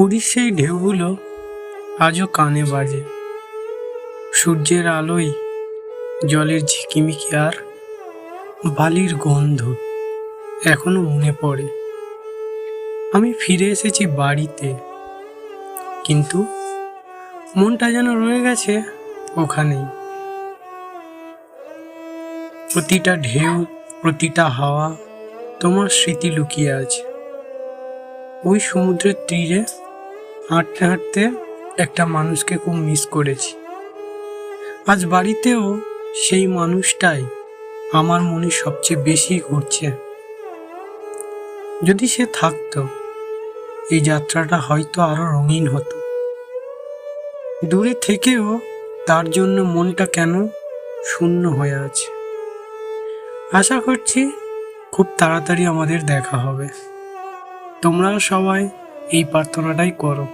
পুরীর সেই ঢেউগুলো আজও কানে বাজে। সূর্যের আলোয় জলের ঝিকিমিকি আর বালির গন্ধ এখনও মনে পড়ে। আমি ফিরে এসেছি বাড়িতে, কিন্তু মনটা যেন রয়ে গেছে ওখানেই। প্রতিটা ঢেউ, প্রতিটা হাওয়া তোমার স্মৃতি লুকিয়ে আছে। ওই সমুদ্রের তীরে হাঁটতে হাঁটতে একটা মানুষকে খুব মিস করেছি। আজ বাড়িতেও সেই মানুষটাই আমার মনে সবচেয়ে বেশি ঘুরছে। যদি সে থাকতো, এই যাত্রাটা হয়তো আরও রঙিন হতো। দূরে থেকেও তার জন্য মনটা কেন শূন্য হয়ে আছে। আশা করছি খুব তাড়াতাড়ি আমাদের দেখা হবে। তোমরাও সবাই এই প্রার্থনাটাই করো।